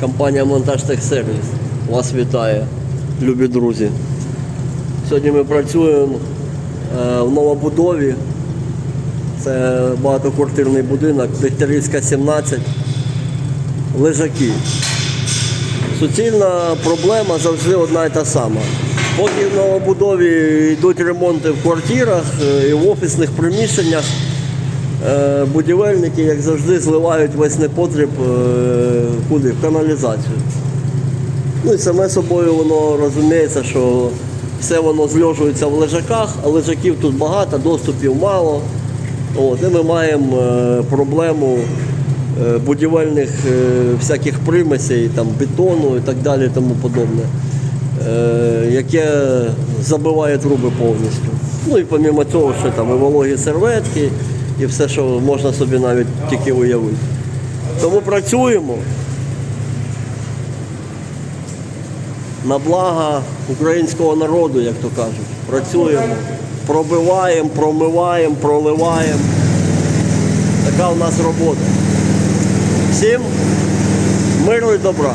Компанія Монтаж Техсервіс вас вітає, любі друзі. Сьогодні ми працюємо е, в новобудові. Це багатоквартирний будинок, Дегтярівська 17, лежаки. Суцільна проблема завжди одна і та сама. Поки в новобудові йдуть ремонти в квартирах е, і в офісних приміщеннях, будівельники, як завжди, зливають весь непотріб е, куди? В каналізацію. Ну і саме собою воно розуміється, що все воно зльожується в лежаках, а лежаків тут багато, доступів мало. От, і ми маємо е, проблему е, будівельних е, всяких примесей, там, бетону і так далі, тому подобне, е, яке забиває труби повністю. Ну і помімо цього, що там і вологі серветки, і все, що можна собі навіть тільки уявити. Тому працюємо. на благо українського народу, як то кажуть. Працюємо, пробиваємо, промиваємо, проливаємо. Така у нас робота. Всім миру і добра.